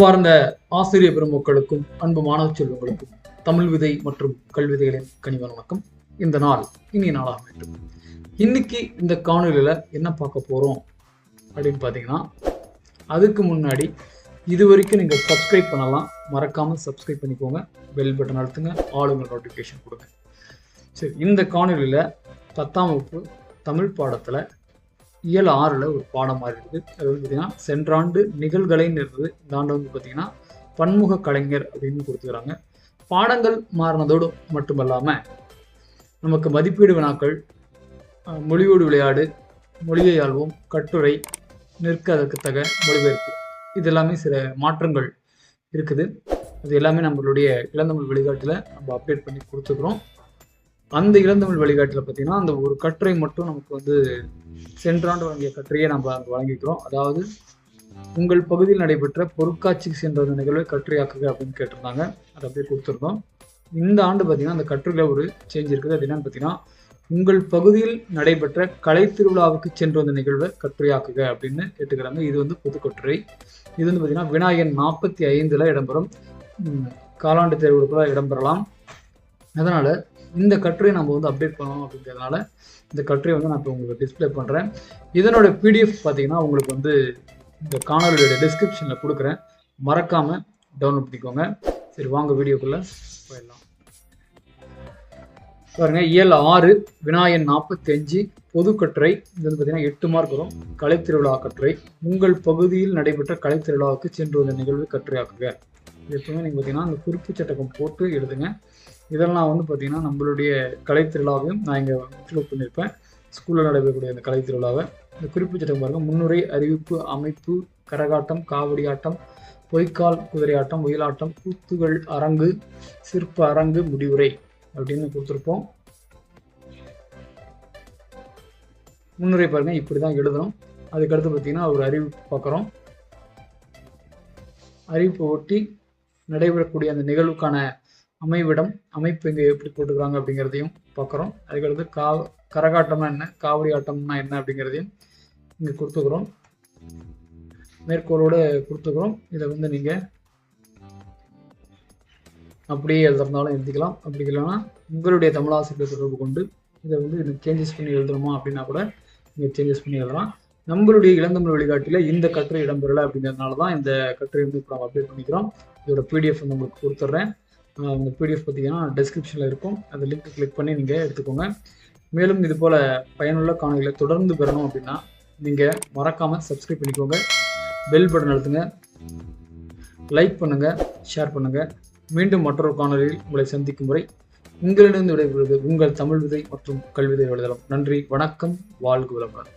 வார்ந்த ஆசிரியர் பெருமக்களுக்கும் அன்பு மாணவ செல்வங்களுக்கும் தமிழ் விதை மற்றும் கல்விதைகளின் கனிவான வணக்கம். இந்த நாள் இனிய நாளாக வேண்டும். இன்னைக்கு இந்த காணொலியில் என்ன பார்க்க போகிறோம் அப்படின்னு பார்த்தீங்கன்னா அதுக்கு முன்னாடி இது வரைக்கும் நீங்கள் சப்ஸ்கிரைப் பண்ணலாம். மறக்காமல் சப்ஸ்கிரைப் பண்ணிக்கோங்க. பெல் பட்டன் அழுத்துங்க. ஆளுங்க நோட்டிஃபிகேஷன் கொடுங்க. சரி இந்த காணொலியில் பத்தாம் வகுப்பு தமிழ் பாடத்தில் இயல் ஆறில் ஒரு பாடம் மாதிரி இருக்குது. அது வந்து பார்த்தீங்கன்னா சென்றாண்டு நிகழ்கலைன்னு இருந்தது இந்த ஆண்டு வந்து பார்த்தீங்கன்னா பன்முக கலைஞர் அப்படின்னு கொடுத்துக்கிறாங்க. பாடங்கள் மாறினதோடு மட்டுமல்லாமல் நமக்கு மதிப்பீடு வினாக்கள் மொழியோடு விளையாடு மொழியை ஆழ்வோம் கட்டுரை நிற்க அதற்குத்தக மொழிபெயர்ப்பு. இது எல்லாமே சில மாற்றங்கள் இருக்குது. அது எல்லாமே நம்மளுடைய இளந்தமிழ் வழிகாட்டில் நம்ம அப்டேட் பண்ணி கொடுத்துக்கிறோம். அந்த இளந்தமிழ் வழிகாட்டில் பார்த்தீங்கன்னா அந்த ஒரு கட்டுரை மட்டும் நமக்கு வந்து சென்றாண்டு வழங்கிய கட்டுரையை நம்ம அங்கே வழங்கிக்கிறோம். அதாவது உங்கள் பகுதியில் நடைபெற்ற பொருட்காட்சிக்கு சென்ற அந்த நிகழ்வை கட்டுரையாக்குக அப்படின்னு கேட்டிருந்தாங்க. அதை அப்படியே கொடுத்துருந்தோம். இந்த ஆண்டு பார்த்தீங்கன்னா அந்த கட்டுரையில் ஒரு சேஞ்ச் இருக்குது. அது என்னன்னு பார்த்தீங்கன்னா உங்கள் பகுதியில் நடைபெற்ற கலை திருவிழாவுக்கு சென்று வந்த நிகழ்வை கட்டுரையாக்குக அப்படின்னு கேட்டுக்கிறாங்க. இது வந்து பொது கட்டுரை இது வந்து பார்த்தீங்கன்னா விநாயகன் நாற்பத்தி ஐந்தில் இடம்பெறும். காலாண்டு தேர்வுகளுக்குள்ள இடம்பெறலாம். அதனால் இந்த கட்டுரையை நம்ம வந்து அப்டேட் பண்ணணும் அப்படிங்கிறதுனால இந்த கட்டுரையை வந்து நான் இப்போ உங்களுக்கு டிஸ்ப்ளே பண்ணுறேன் இதனோட பிடிஎஃப் பார்த்தீங்கன்னா உங்களுக்கு வந்து இந்த காணொலியோட டிஸ்கிரிப்ஷனில் கொடுக்குறேன். மறக்காமல் டவுன்லோட் பண்ணிக்கோங்க. சரி வாங்க வீடியோக்குள்ளே போயிடலாம். பாருங்க இயல் ஆறு வினாயன் நாற்பத்தி அஞ்சு பொது கட்டுரை. இது வந்து பார்த்தீங்கன்னா எட்டு மார்க் வரும். கலைத்திருவிழா கட்டுரை. உங்கள் பகுதியில் நடைபெற்ற கலைத்திருவிழாவுக்கு சென்று வந்த நிகழ்வு கட்டுரையாக்குக. எப்பவுமே நீங்கள் பார்த்தீங்கன்னா அந்த குறிப்பு சட்டகம் போட்டு எழுதுங்க. இதெல்லாம் வந்து பார்த்தீங்கன்னா நம்மளுடைய கலைத்திருவிழாவையும் நான் இங்கே இன்க்ளூட் பண்ணியிருப்பேன் ஸ்கூலில் நடைபெறக்கூடிய அந்த கலைத்திருவிழாவை இந்த குறிப்பு சட்டம் பாருங்கள் முன்னுரை அறிவிப்பு அமைப்பு கரகாட்டம் காவடி ஆட்டம் பொய்க்கால் குதிரையாட்டம் ஒயிலாட்டம் கூத்துகள் அரங்கு சிற்ப அரங்கு முடிவுரை அப்படின்னு கொடுத்துருப்போம். முன்னுரை பாருங்க. இப்படி தான் எழுதணும். அதுக்கடுத்து பார்த்தீங்கன்னா ஒரு அறிவிப்பு பார்க்குறோம் அறிவிப்பு ஒட்டி நடைபெறக்கூடிய அந்த நிகழ்வுக்கான அமைவிடம் அமைப்பு இங்கே எப்படி போட்டுக்கிறாங்க அப்படிங்கிறதையும் பார்க்குறோம். அதுக்கடுத்து கா கரகாட்டம்னா என்ன காவடி ஆட்டம்னா என்ன அப்படிங்கிறதையும் இங்கே கொடுத்துக்கிறோம். மேற்கோளோடு கொடுத்துக்கிறோம். இதை வந்து நீங்கள் அப்படியே எழுதுறதுனாலும் எழுதிக்கலாம். அப்படி இல்லைன்னா உங்களுடைய தமிழாசிரியர் தொடர்பு கொண்டு இதை வந்து சேஞ்சஸ் பண்ணி எழுதுறோமா அப்படின்னா கூட நீங்கள் சேஞ்சஸ் பண்ணி எழுதலாம். நம்மளுடைய இளந்தமிழ் வழிகாட்டியில் இந்த கட்டுரை இடம்பெறலை அப்படிங்கிறதுனால தான் இந்த கட்டுரை வந்து இப்போ நம்ம அப்டேட் பண்ணிக்கிறோம். இதோட பிடிஎஃப் வந்து உங்களுக்கு கொடுத்துட்றேன் ஆஹ் இந்த பிடிஎஃப் பார்த்தீங்கன்னா டெஸ்கிரிப்ஷனில் இருக்கும். அந்த லிங்க் கிளிக் பண்ணி நீங்கள் எடுத்துக்கோங்க. மேலும் இது போல் பயனுள்ள காணொலிகளை தொடர்ந்து பெறணும் அப்படின்னா நீங்கள் மறக்காமல் சப்ஸ்கிரைப் பண்ணிக்கோங்க. பெல் பட்டன் அழுத்துங்க. லைக் பண்ணுங்கள் ஷேர் பண்ணுங்கள் மீண்டும் மற்றொரு காணொலியில் உங்களை சந்திக்கும் முறை உங்களிடம் விடைபெறுவது உங்கள் தமிழ் விதை மற்றும் கல்விதை எழுதலாம் நன்றி வணக்கம் வாழ்க வளமுடன்.